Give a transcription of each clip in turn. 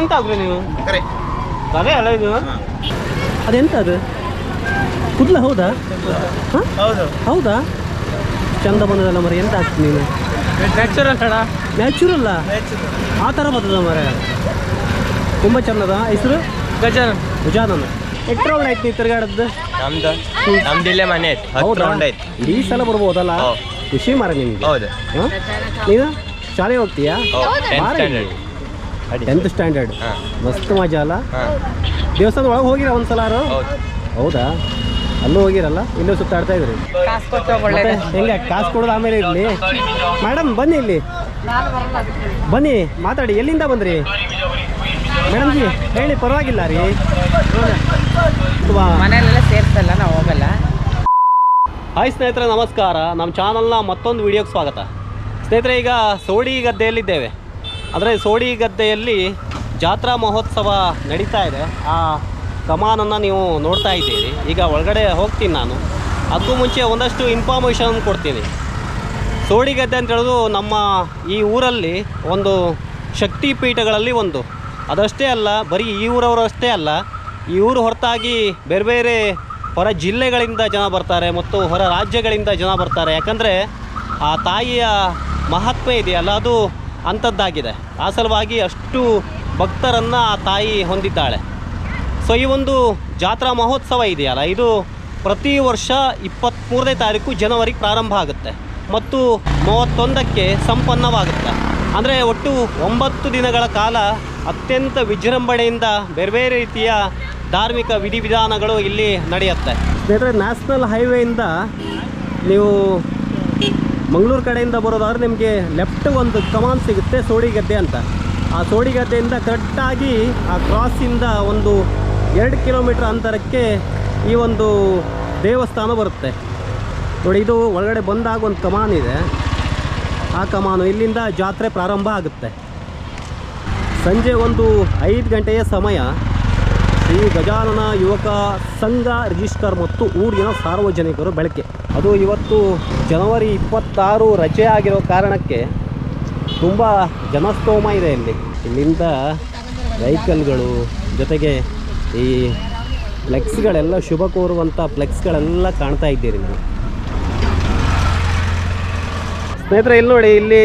ಎಂತ ಆಗ್ರಿ ನೀವು? ಕರೆ. ಅದೇ ಅಲ್ಲ ಇದು? ಅದೆಂತ ಅದು ಕುದ್ಲ ಹೌದಾ? ಹೌದು. ಹೌದಾ? ಚಂದ ಬಂದದಲ್ಲ ಮರ ಎಂತ ಆಗ್ತದೆ ನೀನು? ನ್ಯಾಚುರಲ್ ಅಣ್ಣ ನ್ಯಾಚುರಲ್ಲ ಆ ಥರ ಬರ್ತದ ಮರ. ತುಂಬ ಚಂದದ. ಹೆಸರು? ಗಜಾನನ್. ಉಜಾನನ ಎಷ್ಟು ರೌಂಡ್ ಆಯ್ತು ನೀವು ತಿರ್ಗಾಡದ್ದು? ನಮ್ದು. ನಮ್ದು ಇಲ್ಲೇ ಮನೆ ಆಯ್ತು. ಹೌದು? ರೌಂಡ್ ಆಯ್ತು. ಇಡೀ ಸಲ ಬರ್ಬೋದಲ್ಲ. ಖುಷಿ ಮರ ನಿಮ್ಗೆ. ಹೌದು. ನೀನು ಶಾಲೆಗೆ ಹೋಗ್ತೀಯಾ? ಟೆಂತ್ ಸ್ಟ್ಯಾಂಡರ್ಡ್ ಮಸ್ತ್ ಮಜಾ ಅಲ್ಲ ದೇವಸ್ಥಾನದ ಒಳಗೆ ಹೋಗಿರ ಒಂದ್ಸಲಾರು ಹೌದು. ಹೌದಾ? ಅಲ್ಲೂ ಹೋಗಿರಲ್ಲ? ಇಲ್ಲೂ ಸುತ್ತಾಡ್ತಾ ಇದ್ರಿ. ಹೆಂಗೆ? ಕಾಸು ಕೊಡೋದು ಆಮೇಲೆ ಇರಲಿ. ಮೇಡಮ್ ಬನ್ನಿ ಇಲ್ಲಿ. ಬನ್ನಿ ಮಾತಾಡಿ. ಎಲ್ಲಿಂದ ಬಂದ್ರಿ? ಮೇಡಮ್ ಜಿ ಹೇಳಿ ಪರವಾಗಿಲ್ಲ ರೀ. ಮನೆಯಲ್ಲೆಲ್ಲ ಸೇರ್ತಲ್ಲ ನಾವು ಹೋಗಲ್ಲ. ಹಾಯ್ ಸ್ನೇಹಿತರೆ ನಮಸ್ಕಾರ. ನಮ್ಮ ಚಾನಲ್ನ ಮತ್ತೊಂದು ವಿಡಿಯೋಗೆ ಸ್ವಾಗತ. ಸ್ನೇಹಿತರೆ ಈಗ ಸೋಡಿ ಗದ್ದೆಯಲ್ಲಿದ್ದೇವೆ. ಅಂದರೆ ಸೋಡಿ ಗದ್ದೆಯಲ್ಲಿ ಜಾತ್ರಾ ಮಹೋತ್ಸವ ನಡೀತಾ ಇದೆ. ಆ ಕಮಾನನ್ನು ನೀವು ನೋಡ್ತಾ ಇದ್ದೀರಿ. ಈಗ ಒಳಗಡೆ ಹೋಗ್ತೀನಿ ನಾನು. ಅದಕ್ಕೂ ಮುಂಚೆ ಒಂದಷ್ಟು ಇನ್ಫಾರ್ಮೇಷನ್ ಕೊಡ್ತೀನಿ. ಸೋಡಿ ಗದ್ದೆ ಅಂತ ಹೇಳೋದು ನಮ್ಮ ಈ ಊರಲ್ಲಿ ಒಂದು ಶಕ್ತಿ ಪೀಠಗಳಲ್ಲಿ ಒಂದು. ಅದಷ್ಟೇ ಅಲ್ಲ, ಬರೀ ಈ ಊರವರು ಅಷ್ಟೇ ಅಲ್ಲ, ಈ ಊರು ಹೊರತಾಗಿ ಬೇರೆ ಬೇರೆ ಹೊರ ಜಿಲ್ಲೆಗಳಿಂದ ಜನ ಬರ್ತಾರೆ ಮತ್ತು ಹೊರ ರಾಜ್ಯಗಳಿಂದ ಜನ ಬರ್ತಾರೆ. ಯಾಕಂದರೆ ಆ ತಾಯಿಯ ಮಹತ್ವ ಇದೆಯಲ್ಲ, ಅದು ಅಂಥದ್ದಾಗಿದೆ ಆ ಸಲುವಾಗಿ ಅಷ್ಟು ಭಕ್ತರನ್ನು ಆ ತಾಯಿ ಹೊಂದಿದ್ದಾಳೆ. ಸೊ ಈ ಒಂದು ಜಾತ್ರಾ ಮಹೋತ್ಸವ ಇದೆಯಲ್ಲ, ಇದು ಪ್ರತಿ ವರ್ಷ ಇಪ್ಪತ್ತ್ಮೂರನೇ ತಾರೀಕು ಜನವರಿಗೆ ಪ್ರಾರಂಭ ಆಗುತ್ತೆ ಮತ್ತು ಮೂವತ್ತೊಂದಕ್ಕೆ ಸಂಪನ್ನವಾಗುತ್ತೆ. ಅಂದರೆ ಒಟ್ಟು ಒಂಬತ್ತು ದಿನಗಳ ಕಾಲ ಅತ್ಯಂತ ವಿಜೃಂಭಣೆಯಿಂದ ಬೇರೆ ಬೇರೆ ರೀತಿಯ ಧಾರ್ಮಿಕ ವಿಧಿವಿಧಾನಗಳು ಇಲ್ಲಿ ನಡೆಯುತ್ತೆ. ಸ್ನೇಹಿತರೆ ನ್ಯಾಷನಲ್ ಹೈವೇಯಿಂದ ನೀವು ಮಂಗಳೂರು ಕಡೆಯಿಂದ ಬರೋದಾದ್ರೆ ನಿಮಗೆ ಲೆಫ್ಟ್ ಒಂದು ಕಮಾನ್ ಸಿಗುತ್ತೆ ಸೋಡಿಗದ್ದೆ ಅಂತ. ಆ ಸೋಡಿಗದ್ದೆಯಿಂದ ಕರೆಕ್ಟಾಗಿ ಆ ಕ್ರಾಸಿಂದ ಒಂದು ಎರಡು ಕಿಲೋಮೀಟ್ರ್ ಅಂತರಕ್ಕೆ ಈ ಒಂದು ದೇವಸ್ಥಾನ ಬರುತ್ತೆ. ನೋಡಿ, ಇದು ಒಳಗಡೆ ಬಂದಾಗ ಒಂದು ಕಮಾನ್ ಇದೆ. ಆ ಕಮಾನು ಇಲ್ಲಿಂದ ಜಾತ್ರೆ ಪ್ರಾರಂಭ ಆಗುತ್ತೆ. ಸಂಜೆ ಒಂದು ಐದು ಗಂಟೆಯ ಸಮಯ. ಶ್ರೀ ಗಜಾನನ ಯುವಕ ಸಂಘ ರಿಜಿಸ್ಟರ್ ಮತ್ತು ಊರಿನ ಸಾರ್ವಜನಿಕರು ಬೆಳಕೆ ಅದು ಇವತ್ತು ಜನವರಿ ಇಪ್ಪತ್ತಾರು ರಜೆ ಆಗಿರೋ ಕಾರಣಕ್ಕೆ ತುಂಬ ಜನಸ್ತೋಮ ಇದೆ ಇಲ್ಲಿ. ಇಲ್ಲಿಂದ ವೆಹಿಕಲ್ಗಳು ಜೊತೆಗೆ ಈ ಫ್ಲೆಕ್ಸ್ಗಳೆಲ್ಲ ಶುಭ ಕೋರುವಂಥ ಫ್ಲೆಕ್ಸ್ಗಳೆಲ್ಲ ಕಾಣ್ತಾ ಇದ್ದೀರಿ ನೀವು. ಸ್ನೇಹಿತರೆ, ಇಲ್ಲಿ ನೋಡಿ, ಇಲ್ಲಿ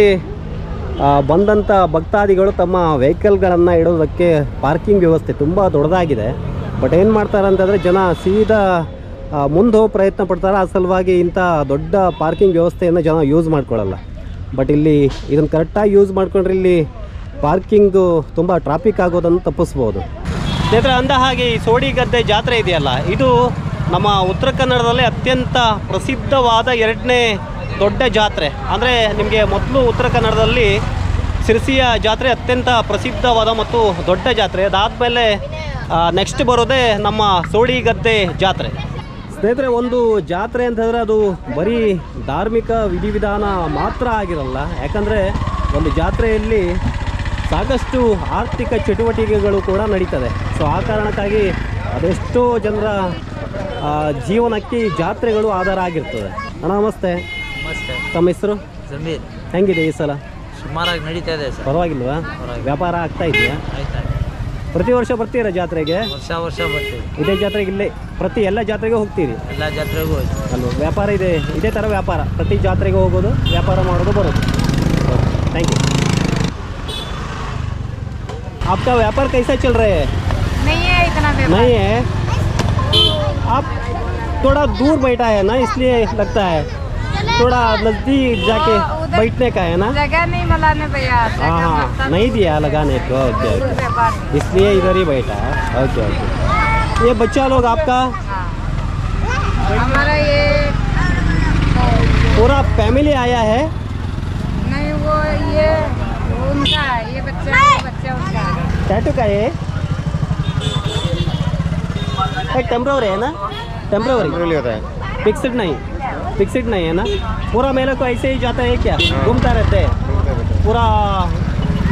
ಬಂದಂಥ ಭಕ್ತಾದಿಗಳು ತಮ್ಮ ವೆಹಿಕಲ್ಗಳನ್ನು ಇಡೋದಕ್ಕೆ ಪಾರ್ಕಿಂಗ್ ವ್ಯವಸ್ಥೆ ತುಂಬ ದೊಡ್ಡದಾಗಿದೆ. ಬಟ್ ಏನು ಮಾಡ್ತಾರೆ ಅಂತಂದರೆ ಜನ ಸೀದಾ ಮುಂದೆ ಪ್ರಯತ್ನ ಪಡ್ತಾರೆ? ಆ ಸಲುವಾಗಿ ಇಂಥ ದೊಡ್ಡ ಪಾರ್ಕಿಂಗ್ ವ್ಯವಸ್ಥೆಯನ್ನು ಜನ ಯೂಸ್ ಮಾಡ್ಕೊಳ್ಳಲ್ಲ ಬಟ್ ಇಲ್ಲಿ ಇದನ್ನು ಕರೆಕ್ಟಾಗಿ ಯೂಸ್ ಮಾಡ್ಕೊಂಡ್ರೆ ಇಲ್ಲಿ ಪಾರ್ಕಿಂಗು ತುಂಬ ಟ್ರಾಫಿಕ್ ಆಗೋದನ್ನು ತಪ್ಪಿಸ್ಬೋದು. ಸ್ನೇಹಿತರೆ, ಅಂದ ಹಾಗೆ ಈ ಸೋಡಿ ಗದ್ದೆ ಜಾತ್ರೆ ಇದೆಯಲ್ಲ, ಇದು ನಮ್ಮ ಉತ್ತರ ಕನ್ನಡದಲ್ಲಿ ಅತ್ಯಂತ ಪ್ರಸಿದ್ಧವಾದ ಎರಡನೇ ದೊಡ್ಡ ಜಾತ್ರೆ. ಅಂದರೆ ನಿಮಗೆ ಮೊದಲು ಉತ್ತರ ಕನ್ನಡದಲ್ಲಿ ಸಿರಿಸಿಯ ಜಾತ್ರೆ ಅತ್ಯಂತ ಪ್ರಸಿದ್ಧವಾದ ಮತ್ತು ದೊಡ್ಡ ಜಾತ್ರೆ. ಅದಾದಮೇಲೆ ನೆಕ್ಸ್ಟ್ ಬರೋದೇ ನಮ್ಮ ಸೋಡಿ ಗದ್ದೆ ಜಾತ್ರೆ. ಸ್ನೇಹಿತರೆ ಒಂದು ಜಾತ್ರೆ ಅಂತ ಹೇಳಿದ್ರೆ ಅದು ಬರೀ ಧಾರ್ಮಿಕ ವಿಧಿವಿಧಾನ ಮಾತ್ರ ಆಗಿರಲ್ಲ. ಯಾಕಂದರೆ ಒಂದು ಜಾತ್ರೆಯಲ್ಲಿ ಸಾಕಷ್ಟು ಆರ್ಥಿಕ ಚಟುವಟಿಕೆಗಳು ಕೂಡ ನಡೀತದೆ. ಸೊ ಆ ಕಾರಣಕ್ಕಾಗಿ ಅದೆಷ್ಟೋ ಜನರ ಜೀವನಕ್ಕೆ ಈ ಜಾತ್ರೆಗಳು ಆಧಾರ ಆಗಿರ್ತದೆ. ಅಣ್ಣ ನಮಸ್ತೆ. ನಮಸ್ತೆ. ತಮ್ಮ ಹೆಸರು? ಹೆಂಗಿದೆ ಈ ಸಲ? ಸುಮಾರಾಗಿ ನಡೀತಾ ಇದೆ ಪರವಾಗಿಲ್ವಾ? ವ್ಯಾಪಾರ ಆಗ್ತಾ ಇದೆಯಾ? ಪ್ರತಿ ವರ್ಷ ಬರ್ತೀರಾ ಜಾತ್ರೆಗೆ ವರ್ಷ ವರ್ಷ ಬರ್ತೀವಿ ಇದೇ ಜಾತ್ರೆಗೆ ಇಲ್ಲೇ ಪ್ರತಿ ಎಲ್ಲ ಜಾತ್ರೆಗೆ ಹೋಗ್ತೀರಿ ಎಲ್ಲ ಜಾತ್ರೆಗೂ ಹೋಯ್ತು ಅಲ್ವಾ ವ್ಯಾಪಾರ ಇದೆ ಇದೇ ಥರ ವ್ಯಾಪಾರ ಪ್ರತಿ ಜಾತ್ರೆಗೆ ಹೋಗೋದು ವ್ಯಾಪಾರ ಮಾಡೋದು ಬರೋದು ಥ್ಯಾಂಕ್ ಯು आपका व्यापार कैसा चल रहा है नहीं है इतना व्यापार नहीं है आप थोड़ा दूर बैठा है ना इसलिए लगता है थोड़ा नज़दीक जाके उधर- बैठने का है ना? जगह नहीं मिलाने भैया हाँ हाँ नहीं दिया लगाने को ओके ओके। इसलिए इधर ही बैठा है। Okay okay. ये बच्चा लोग आपका? हाँ। हमारा ये पूरा फैमिली आया है? नहीं वो ये उनका है ये बच्चा बच्चा उनका टैटू का है? टेम्प्रोवरी है ना? टेम्प्रोवरी होता है। फिक्स्ड नहीं। फिक्स्ड नहीं है ना? पूरा मेरे को ऐसे ही जाता है क्या? घूमता रहता है? पूरा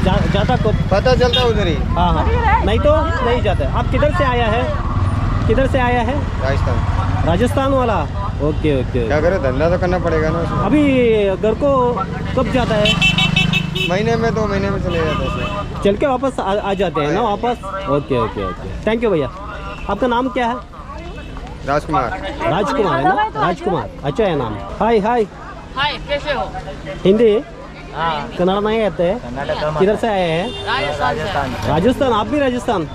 जा, जाता को पता चलता है उधर ही। हाँ हाँ। नहीं तो नहीं जाता आप किधर से आया है? किधर से आया है? राजस्थान। राजस्थान वाला? ओके ओके क्या करे? धंधा तो करना पड़ेगा ना अभी घर को कब जाता है? महीने में दो महीने में चले जाते हैं चल के वापस आ, आ जाते हैं ना वापस? Okay okay okay. Thank you भैया। आपका नाम क्या है? राजकुमार। राजकुमार है ना? राजकुमार। अच्छा है नाम। हाय हाय। ಹಾಯ್ कैसे हो? हिंदी? हाँ। कन्नड़ नहीं आते कर्नाटक किधर से आए हैं? राजस्थान राजस्थान आप भी राजस्थान?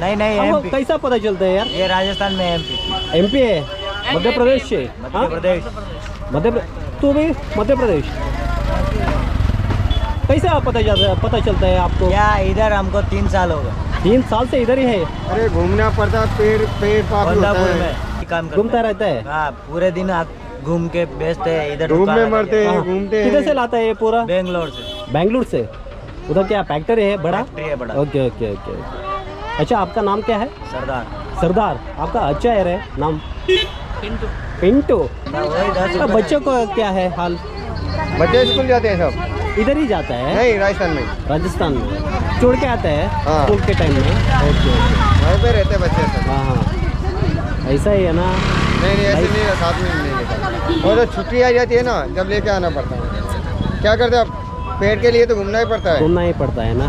नहीं नहीं आपको कैसा पता चलता है यार? ये राजस्थान में एमपी एमपी है? मध्य प्रदेश से। हाँ? प्रदेश। मध्य तू भी मध्य प्रदेश। कैसे आप पता चलता पता चलता है आपको? क्या इधर हमको तीन साल हो गए। तीन साल से इधर ही है। अरे घूमना पड़ता पेड़ पेड़ पाप होता है। काम करते घूमता रहता है? हैं। हाँ पूरे दिन आप घूम के बेचते हैं इधर में मरते हैं हाँ। घूमते किधर से लाता है ये पूरा? बेंगलोर से। बैंगलोर से? उधर क्या फैक्ट्री है बड़ा? फैक्ट्री है बड़ा। ओके ओके ओके अच्छा आपका नाम क्या है? सरदार। सरदार। आपका अच्छा है रे नाम? पिंटू। पिंटू। वही अच्छा, बच्चों को क्या है हाल? बच्चे स्कूल जाते हैं सब। इधर ही जाता है? नहीं राजस्थान में। राजस्थान में। छोड़ के आता है हाँ। स्कूल के टाइम में? Okay okay. वहीं पे रहते हैं बच्चे सब। हाँ हाँ। ऐसा ही है ना नहीं नहीं ऐसे नहीं साथ में नहीं लेता और जब छुट्टी आ जाती है ना जब लेके आना पड़ता है क्या करते हैं आप पेट के लिए तो घूमना ही पड़ता है घूमना ही पड़ता है ना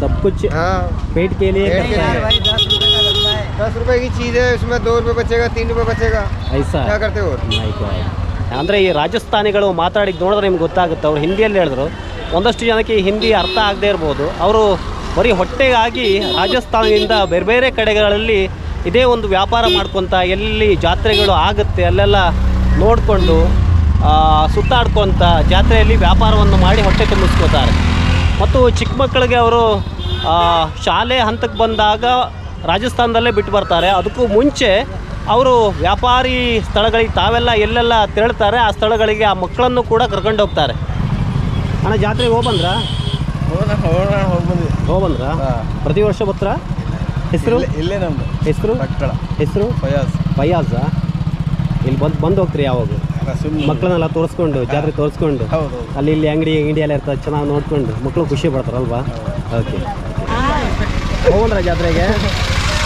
सब कुछ हाँ पेट के लिए पेट के करता लिए। है भाई दस रुपए का लगता है दस रुपए की चीज़ है उसमें दो रुपए बचेगा तीन रुपए बचेगा ಐಸಾ क्या करते हो My God. ಅಂದ್ರೆ ಈ ರಾಜಸ್ಥಾನಿಗಳು ಮಾತಾಡಿದ್ ನೋಡಿದ್ರೆ ನಿಮ್ಗೆ ಗೊತ್ತಾಗುತ್ತೆ ಅವ್ರು ಹಿಂದಿಯಲ್ಲಿ ಹೇಳಿದ್ರು ಒಂದಷ್ಟು ಜನಕ್ಕೆ ಈ ಹಿಂದಿ ಅರ್ಥ ಆಗದೆ ಇರ್ಬೋದು ಅವರು ಬರೀ ಹೊಟ್ಟೆಗಾಗಿ ರಾಜಸ್ಥಾನದಿಂದ ಬೇರೆ ಬೇರೆ ಕಡೆಗಳಲ್ಲಿ ಇದೇ ಒಂದು ವ್ಯಾಪಾರ ಮಾಡ್ಕೊತ ಎಲ್ಲಿ ಜಾತ್ರೆಗಳು ಆಗುತ್ತೆ ಅಲ್ಲೆಲ್ಲ ನೋಡಿಕೊಂಡು ಸುತ್ತಾಡ್ಕೊತ ಜಾತ್ರೆಯಲ್ಲಿ ವ್ಯಾಪಾರವನ್ನು ಮಾಡಿ ಹೊಟ್ಟೆ ತುಂಬಿಸ್ಕೋತಾರೆ. ಮತ್ತು ಚಿಕ್ಕ ಮಕ್ಕಳಿಗೆ ಅವರು ಶಾಲೆ ಹಂತಕ್ಕೆ ಬಂದಾಗ ರಾಜಸ್ಥಾನದಲ್ಲೇ ಬಿಟ್ಟು ಬರ್ತಾರೆ. ಅದಕ್ಕೂ ಮುಂಚೆ ಅವರು ವ್ಯಾಪಾರಿ ಸ್ಥಳಗಳಿಗೆ ತಾವೆಲ್ಲ ಎಲ್ಲೆಲ್ಲ ತೆರಳ್ತಾರೆ ಆ ಸ್ಥಳಗಳಿಗೆ ಆ ಮಕ್ಕಳನ್ನು ಕೂಡ ಕರ್ಕೊಂಡು ಹೋಗ್ತಾರೆ. ಅಣ್ಣ ಜಾತ್ರೆಗೆ ಹೋಗ್ಬಂದ್ರ? ಹೋಗ್ಬಂದ್ರ? ಪ್ರತಿ ವರ್ಷ ಬರ್ತಾರ? ಹೆಸರು? ಇಲ್ಲೇ ನಮ್ದು. ಹೆಸರು? ಹೆಸರು? ಫಯಾಜ್. ಫಯಾಜಾ ಇಲ್ಲಿ ಬಂದು ಬಂದು ಹೋಗ್ತೀರಿ ಯಾವಾಗ? ಮಕ್ಕಳನ್ನೆಲ್ಲ ತೋರಿಸ್ಕೊಂಡು ಜಾತ್ರೆ ತೋರಿಸ್ಕೊಂಡು ಹೌದು ಅಲ್ಲಿ ಇಲ್ಲಿ ಅಂಗಡಿ ಅಂಗಡಿ ಎಲ್ಲ ಇರ್ತದೆ ಚೆನ್ನಾಗಿ ನೋಡ್ಕೊಂಡು ಮಕ್ಕಳು ಖುಷಿ ಪಡ್ತಾರಲ್ವಾ? ಓಕೆ ಹೋಗಂದ್ರ ಜಾತ್ರೆಗೆ?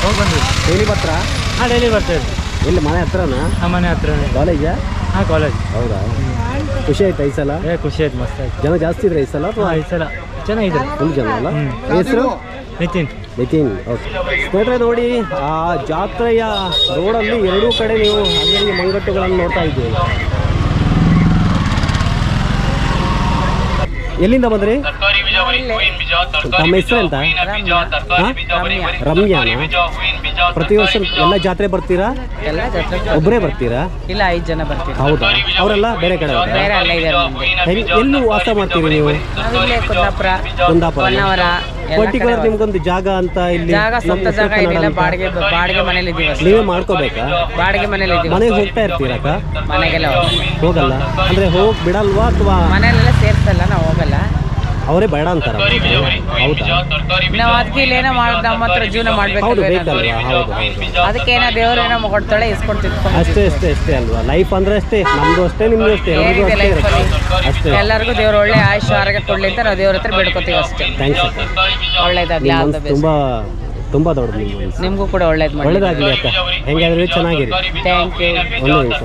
ಹೋಗಿ ಡೈಲಿ ಬರ್ತಾರ? ಹಾಂ ಡೈಲಿ ಬರ್ತೇವೆ. ಇಲ್ಲಿ ಮನೆ ಹತ್ರನಾ? ಮನೆ ಹತ್ರ ಕಾಲೇಜಾ ಹಾಂ ಕಾಲೇಜ್ ಹೌದಾ? ಖುಷಿ ಆಯ್ತಾ ಈ ಸಲ? ಏ ಖುಷಿ ಆಯ್ತು ಮಸ್ತ್ ಆಯ್ತು. ಜನ ಜಾಸ್ತಿ ಇದ್ರೆ ಈ ಸಲ ಅಥವಾ? ಈ ಸಲ. ಚೆನ್ನಾಗಿದೆ ಫುಲ್ ಜನ ಅಲ್ಲ. ಹೆಸರು? ನಿತಿನ್. ನಿತಿನ್ ಓಕೆ ಸ್ನೇಹಿತರೆ ನೋಡಿ ಆ ಜಾತ್ರೆಯ ರೋಡಲ್ಲಿ ಎರಡೂ ಕಡೆ ನೀವು ಅಲ್ಲಿ ಮಂಗಟ್ಟುಗಳನ್ನು ನೋಡ್ತಾ ಇದ್ದೀವಿ ಎಲ್ಲಿಂದ ಬಂದ್ರಿ? ತಮ್ಮ ಹೆಸರು ಅಂತ? ರಮ್ಯಾ ಪ್ರತಿ ವರ್ಷ ಎಲ್ಲ ಜಾತ್ರೆ ಬರ್ತೀರಾ? ಎಲ್ಲ ಜಾತ್ರೆ ಒಬ್ಬರೇ ಬರ್ತೀರಾ? ಇಲ್ಲ ಐದು ಜನ ಬರ್ತೀವಿ. ಹೌದಾ? ಅವರೆಲ್ಲ ಬೇರೆ ಕಡೆ ಎಲ್ಲೂ ಬೇರೆ ವಾಸ ಮಾಡ್ತೀರಿ ನೀವು? ಕುಂದಾಪುರ ಪರ್ಟಿಕ್ಯುಲರ್ ನಿಮ್ಗೊಂದು ಜಾಗ ಅಂತ ಇಲ್ಲಿ ಜಾಗ ಸ್ವಂತ ಜಾಗ ಏನಿಲ್ಲ ಬಾಡಿಗೆ ಬಾಡಿಗೆ ಮನೇಲಿ ಇದೀವಿ. ನೀವೇ ಮಾಡ್ಕೋಬೇಕಾ? ಬಾಡಿಗೆ ಮನೇಲಿ ಇದೀವಿ. ಮನೆಗೆ ಹೋಗ್ತಾ ಇರ್ತೀರಕ್ಕ ಮನೆಗೆಲ್ಲ ಹೋಗಲ್ಲ. ಹೋಗಲ್ಲ. ಅಂದ್ರೆ ಹೋಗ್ ಬಿಡಲ್ವಾ ಅಥವಾ ಮನೆಯಲ್ಲೆಲ್ಲ ಸೇರ್ಸಲ್ಲ ನಾವು ಹೋಗಲ್ಲ. ಅವರೇ ಬೇಡ ಅಂತಾರೆ. ಹೌದಾ? ನಾವು ಅದಕ್ಕೆ ಏನೋ ಮಾಡ್ ನಮ್ಮ ಹತ್ರ ಜೀವನ ಹೌದು ಮಾಡ್ಬೇಕಲ್ವ ಬೇಕಲ್ವಾ? ಹೌದು ಹೌದು. ಅದಕ್ಕೆ ಏನೋ ದೇವ್ರು ಏನೋ ಕೊಡ್ತಾಳೆ ಇಸ್ಕೊಂಡು ತಿಳ್ಕೊಂಡು ಅಷ್ಟೇ ಅಷ್ಟೇ ಅಷ್ಟೇ ಅಲ್ವಾ? ಲೈಫ್ ಅಂದ್ರೆ ಅಷ್ಟೇ. ನಮ್ದು ಅಷ್ಟೇ ನಿಮ್ದು ಅಷ್ಟೇ. ಎಲ್ಲರಿಗೂ ಏನಿದೆ ಅಷ್ಟೇ ಇರುತ್ತೆ. ಲೈಫಲ್ಲಿ ಅಷ್ಟೇ ಎಲ್ಲರಿಗೂ ದೇವ್ರ ಒಳ್ಳೆ ಆಯುಷ್ ಆರೋಗ್ಯ ಕೊಡ್ಲಿ ಅಂತ ನಾವು ದೇವ್ರ ಹತ್ರ ಬೇಡ್ಕೊತೀವಿ ಅಷ್ಟೇ. ಥ್ಯಾಂಕ್ಸ್ ಅಕ್ಕ ಒಳ್ಳೇದಾಗ್ಲಿ ನಿಮ್ಮ ಆಲ್ ದ ಮನ್ಸು ಬೆಸ್ಟ್ ತುಂಬಾ ತುಂಬಾ ದೊಡ್ಡದು ನಿಮ್ಮ ಮನ್ಸು ನಿಮಗೂ ಕೂಡ ಒಳ್ಳೇದು ಮಾಡಿ. ಒಳ್ಳೇದಾಗ್ಲಿ ಅಕ್ಕ. ಹೆಂಗಾದ್ರೂ ಚೆನ್ನಾಗಿರಿ. ಥ್ಯಾಂಕ್ ಯು ಒಂದು ನಿಮಿಷ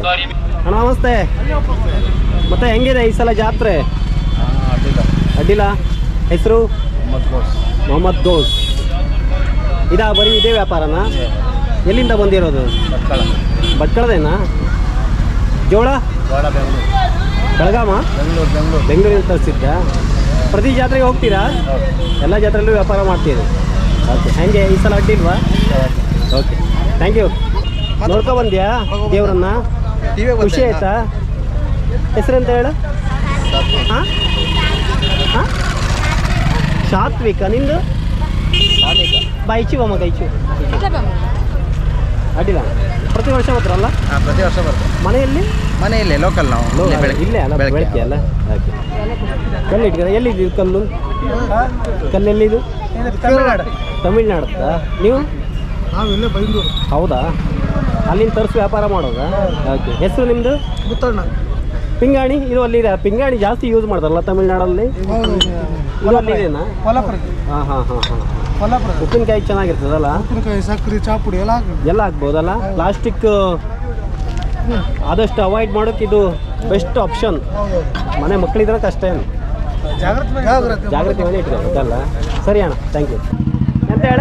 ಅಣ್ಣ ನಮಸ್ತೆ. ಮತ್ತೆ ಹೆಂಗಿದೆ ಈ ಸಲ ಜಾತ್ರೆ? ಅಡ್ಡಿಲ್ಲ. ಹೆಸರು? ಮೊಹಮ್ಮದ್ ದೋಸ್ ಇದಾ ಬರೀ ಇದೇ ವ್ಯಾಪಾರನಾ? ಎಲ್ಲಿಂದ ಬಂದಿರೋದು? ಭಟ್ಕಳದೇನಾ? ಜೋಳ? ಬೆಳಗಾಮ? ಬೆಂಗಳೂರು ಬೆಂಗಳೂರು. ಬೆಂಗಳೂರಿಂದ ತರಿಸಿದ್ದ. ಪ್ರತಿ ಜಾತ್ರೆಗೆ ಹೋಗ್ತೀರಾ? ಎಲ್ಲ ಜಾತ್ರೆಯಲ್ಲೂ ವ್ಯಾಪಾರ ಮಾಡ್ತೀರಿ. ಓಕೆ. ಹಂಗೆ ಈ ಸಲ ಅಡ್ಡಿಲ್ವಾ ಓಕೆ. Thank you. ನೋಡ್ಕೊ ಬಂದ್ಯಾ ದೇವ್ರನ್ನ? ಖುಷಿ ಆಯ್ತಾ? ಹೆಸರೆಂತ ಹೇಳು? ಹಾಂ? ಸಾತ್ವಿಕ ನಿಂದು? ಬಾಯ್ಚಿ ಬಮ್ಮ ಕೈಚು ಅಡ್ಡಿಲ್ಲ ಪ್ರತಿ ವರ್ಷ ಬರ್ತಾರಲ್ಲ ಅಲ್ಲ? ಪ್ರತಿ ವರ್ಷ ಬರ್ತಾರೆ ಮನೆಯಲ್ಲಿ? ಮನೆಯಲ್ಲಿ ಇಲ್ಲೇ ಲೋಕಲ್ ನಾವು ಇಲ್ಲೇ ಅಲ್ಲ ಬೆಳಗ್ಗೆ. ಅಲ್ಲ. ಕಲ್ಲು ಇಟ್ಕೊಂಡು ಎಲ್ಲಿದ್ದೀವಿ ಕಲ್ಲು? ಕಲ್ಲು ಎಲ್ಲಿದು? ತಮಿಳ್ನಾಡು. ತಮಿಳ್ನಾಡತ್ತ? ನೀವು? ನಾವು ಇಲ್ಲೇ ಬೈಂದೂರು. ಹೌದಾ? ಅಲ್ಲಿಂದ ತರಿಸಿ ವ್ಯಾಪಾರ ಮಾಡೋದಾ? ಓಕೆ ಹೆಸರು ನಿಮ್ಮದು ಮುತ್ತಣ್ಣ. ಪಿಂಗಾಣಿ ಇದು ಅಲ್ಲಿದೆ. ಪಿಂಗಾಣಿ ಜಾಸ್ತಿ ಯೂಸ್ ಮಾಡ್ತಾರಲ್ಲ ತಮಿಳ್ನಾಡಲ್ಲಿ? ಇದು ಹಾಂ ಹಾಂ ಹಾಂ ಹಾಂ. ಉಪ್ಪಿನಕಾಯಿ ಚೆನ್ನಾಗಿರ್ತದಲ್ಲ? ಉಪ್ಪಿನಕಾಯಿ ಸಕ್ಕರೆ ಚಾಪುಡಿ ಎಲ್ಲ ಎಲ್ಲ ಹಾಕ್ಬೋದಲ್ಲ? ಪ್ಲಾಸ್ಟಿಕ್ ಆದಷ್ಟು ಅವಾಯ್ಡ್ ಮಾಡೋಕೆ ಇದು ಬೆಸ್ಟ್ ಆಪ್ಷನ್ ಮನೆ ಮಕ್ಕಳಿದ್ರೆ ಕಷ್ಟ ಏನು? ಜಾಗೃತಿ ಮನೆ ಇಟ್ಟಿದೆ ಗೊತ್ತಲ್ಲ ಸರಿ ಅಣ್ಣ ಥ್ಯಾಂಕ್ ಯು ಎಂತ ಹೇಳ?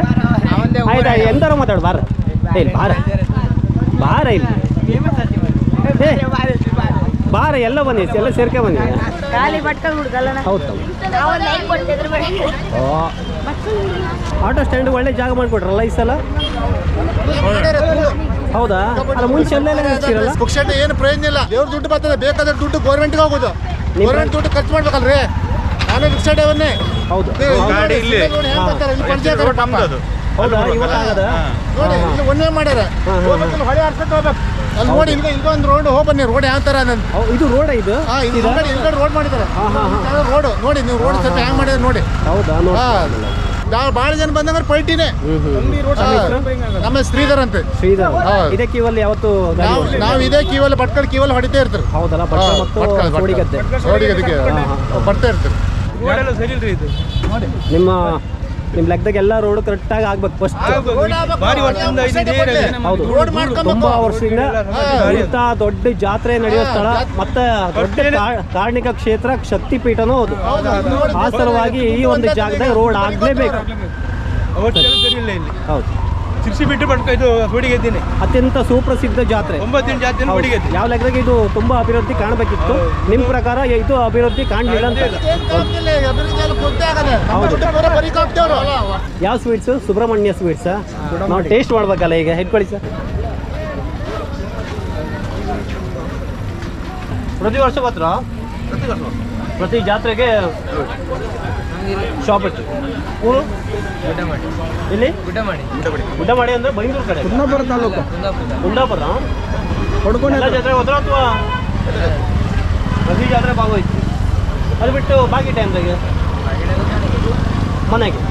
ಆಯ್ತು ಎಂತಾರ ಮಾತಾಡು ಬಾರ. ಇಲ್ಲಿ ಬಾರ. ಬಾರ ಇಲ್ಲಿ. ಬಾರ ಎಲ್ಲ ಬನ್ನಿ ಎಲ್ಲ ಸೇರ್ಕೆ ಬನ್ನಿ ಹೌದು. ಓ. ಆಟೋ ಸ್ಟ್ಯಾಂಡ್ ಒಳ್ಳೆ ಜಾಗ ಮಾಡಿಕೊಟ್ರಲ್ಲ ಈ ಸಲ? ಹೌದಾ? ಅಲ್ಲ ಮುಂಚೆ ಎಲ್ಲ ಪುಕ್ಷಾಟ ಏನು ಪ್ರಯೋಜನ ಇಲ್ಲ. ದೇವ್ರ ದುಡ್ಡು ಬರ್ತದೆ ಬೇಕಾದ್ರೆ ದುಡ್ಡು ಗೌರ್ಮೆಂಟ್ಗೆ ಹೋಗೋದು. ಗೌರ್ಮೆಂಟ್ ದುಡ್ಡು ಖರ್ಚು ಮಾಡ್ಬೇಕಲ್ರಿ? ನಾನು ರಿಕ್ಷಾಡವನ್ನೇ ಹೌದು. ಗಾಡಿ ಇಲ್ಲಿ. ಹೌದಾ? ಇವತ್ತಾಗದ? ನೋಡಿ ಇಲ್ಲಿ ಒಂದೇ ಮಾಡ್ಯಾರ. ಹೊಳೆ ಅರ್ಸಕ್ಕೆ ಹೋಗ್ಬೇಕು. ಅಲ್ಲಿ ನೋಡಿ ಇಲ್ಲಿ ಇಲ್ಲಿ ಒಂದು ರೋಡ್ ಹೋಗಿ ಬನ್ನಿ ರೋಡ್ ಯಾವ ತರ ನನ್ನ ಇದು ರೋಡ್ ಇದು? ಹಾ ಇದು ಇದಾ? ಹಿಂದ್ಗಡೆ ರೋಡ್ ಮಾಡಿದ್ದಾರೆ. ರೋಡ್ ನೋಡಿ ನೀವು ರೋಡ್ ಸ್ವಲ್ಪ ಹ್ಯಾಂಗ್ ಮಾಡಿದ್ರೆ ನೋಡಿ. ಹೌದಾ? ಭಾಳ ಜನ ಬಂದಂದ್ರೆ ಪಲ್ಟಿನೇ. ನಮ್ಮ ಶ್ರೀಧರ್ ಅಂತ. ಶ್ರೀಧರ್. ಹಾ. ಇದಕ್ಕೆ ಇವಲ್ಲಿ ಯಾವತ್ತು ನಾವು ಇದೇ ಕಿವಲ್ಲಿ ಭಟ್ಕಲ್ ಕಿವಲ್ಲಿ ಹೊಡಿತಾ ಇರ್ತಾರೆ ಹೌದಲ್ಲ ಬರ್ತಾ ಇರ್ತಾರೆ ನಿಮ್ಮ ನಿಮ್ಮ ಲೆಕ್ಕದಾಗ ಎಲ್ಲ ರೋಡ್ ಕರೆಕ್ಟಾಗಿ ಆಗ್ಬೇಕು ಫಸ್ಟ್ ಹೌದು. ತುಂಬಾ ವರ್ಷದಿಂದ. ಇಂಥ ದೊಡ್ಡ ಜಾತ್ರೆ ನಡೆಯೋ ಸ್ಥಳ ಮತ್ತೆ ದೊಡ್ಡ ಕಾರ್ಣಿಕ ಕ್ಷೇತ್ರ ಶಕ್ತಿಪೀಠನೂ ಹೌದು. ಆ ಸಲುವಾಗಿ ಈ ಒಂದು ಜಾಗದಾಗ ರೋಡ್ ಆಗ್ಲೇಬೇಕು. ಹೌದು. ಸಿಕ್ಸಿ ಬಿಟ್ಟು ಪಡ್ಕೊ ಇದು ಹುಡುಗಿದ್ದೀನಿ ಅತ್ಯಂತ ಸುಪ್ರಸಿದ್ಧ ಜಾತ್ರೆ. ಒಂಬತ್ತು ದಿನ ಜಾತ್ರೆ. ಹುಡುಗಿದ್ದೆ ಯಾವ ಲೆಕ್ಕದಾಗ ಇದು ತುಂಬಾ ಅಭಿವೃದ್ಧಿ ಕಾಣಬೇಕಿತ್ತು. ನಿಮ್ಮ ಪ್ರಕಾರ ಇದು ಅಭಿವೃದ್ಧಿ ಕಾಣಲಿಲ್ಲ ಅಂತ. ಯಾವ ಸ್ವೀಟ್ಸ್ ಸುಬ್ರಹ್ಮಣ್ಯ ಸ್ವೀಟ್ಸ್ ನಾವು ಟೇಸ್ಟ್ ಮಾಡ್ಬೇಕಲ್ಲ ಈಗ. ಹೆಡ್ಕೊಳ್ಳಿ ಸರ್ ಪ್ರತಿ ವರ್ಷ ಬರ್ತೀರಾ ಪ್ರತಿ ಜಾತ್ರೆಗೆ ಶಾಪ್ ಇತ್ತು. ಊರು? ಇಲ್ಲಿ ಗುಡ್ಡಮಾಡಿ. ಅಂದ್ರೆ ಬೈಂದೂರು ಕಡೆ. ಕುಂದಾಪುರ ತಾಲೂಕು. ಕುಂದಾಪುರ. ಹೊಡ್ಕೊಂಡು ಎಲ್ಲ ಜಾತ್ರೆ ಹೋದ್ರ ಅಥವಾ ಪ್ರತಿ ಜಾತ್ರೆ ಭಾಗವಹಿಸಿ ಅದು ಬಿಟ್ಟು ಬಾಕಿ ಟೈಮ್ದಾಗೆ ಮನೆಗೆ.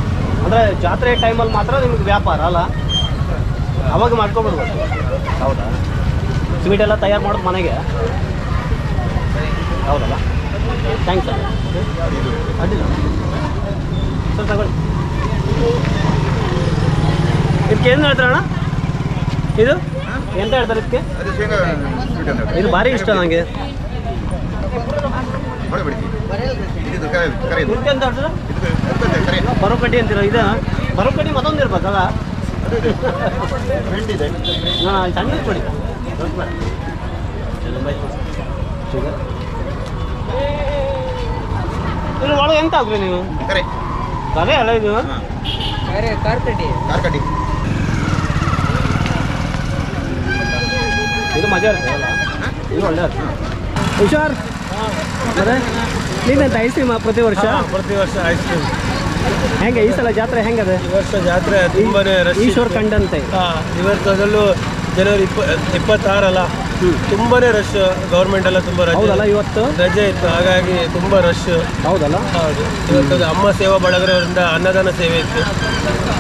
ಅಂದರೆ ಜಾತ್ರೆ ಟೈಮಲ್ಲಿ ಮಾತ್ರ ನಿಮ್ಗೆ ವ್ಯಾಪಾರ ಅಲ್ಲ? ಅವಾಗ ಮಾಡ್ಕೊಬಿಡ್ಬೋದು ಹೌದಾ? ಸ್ವೀಟ್ ಎಲ್ಲ ತಯಾರು ಮಾಡೋದು ಮನೆಗೆ? ಹೌದಲ್ಲ? ಥ್ಯಾಂಕ್ಸ್ ಸರ್ ಅಡ್ಡಿಲ್ಲ ಸರ್ ತಗೊಳ್ಳಿ ಇದಕ್ಕೆ ಏನು ಹೇಳ್ತಾರಣ್ಣ ಇದು? ಎಂತ ಹೇಳ್ತಾರೆ ಇದಕ್ಕೆ? ಇದು ಭಾರಿ ಇಷ್ಟ ನನಗೆ ಹೇಳ್ತಾರೆ? ಬರೋಕಡ್ಡಿ ಅಂತೀರ? ಇದು ಬರೋಕಡ್ಡಿ ಮತ್ತೊಂದು ಇರ್ಬೇಕಲ್ಲ? ಹಾಂ ಸಣ್ಣ ಕೊಡಿ ಶುಗರ್ ಎಂತ ಹಾಕ್ರಿ ನೀವು? ಅದೇ ಅಲ್ಲ ಇದು? ಇದು ಮಜಾ ಇರ್ತದೆ ಅಲ್ಲ? ಇದು ಒಳ್ಳೆ ಹುಷಾರ್? ನೀನಂತ ಐಸ್ ಕ್ರೀಮ್ ಪ್ರತಿ ವರ್ಷ? ಪ್ರತಿ ವರ್ಷ ಐಸ್ ಕ್ರೀಮ್ ಹೆಂಗೆ ಈ ಸಲ ಜಾತ್ರೆ ಹೆಂಗದೆ? ಈ ವರ್ಷ ಜಾತ್ರೆ ತುಂಬಾನೇ ಕಂಡಂತೆ ಈಶ್ವರ್ ಕಂಡಂತೆ. ವರ್ಷದಲ್ಲೂ ಜನವರಿ ಇಪ್ಪ ಇಪ್ಪತ್ತಾರಲ್ಲ? ತುಂಬಾನೇ ರಶ್ ಗೌರ್ಮೆಂಟ್ ಎಲ್ಲ ತುಂಬಾ ರಜೆ ಹೌದಲ್ಲ ಇವತ್ತು? ರಜೆ ಇತ್ತು ಹಾಗಾಗಿ ತುಂಬಾ ರಶ್ ಹೌದಲ್ಲ? ಹೌದು. ಇವತ್ತು ಅಮ್ಮ ಸೇವಾ ಬಳಗರವರಿಂದ ಅನ್ನದಾನ ಸೇವೆ ಇತ್ತು.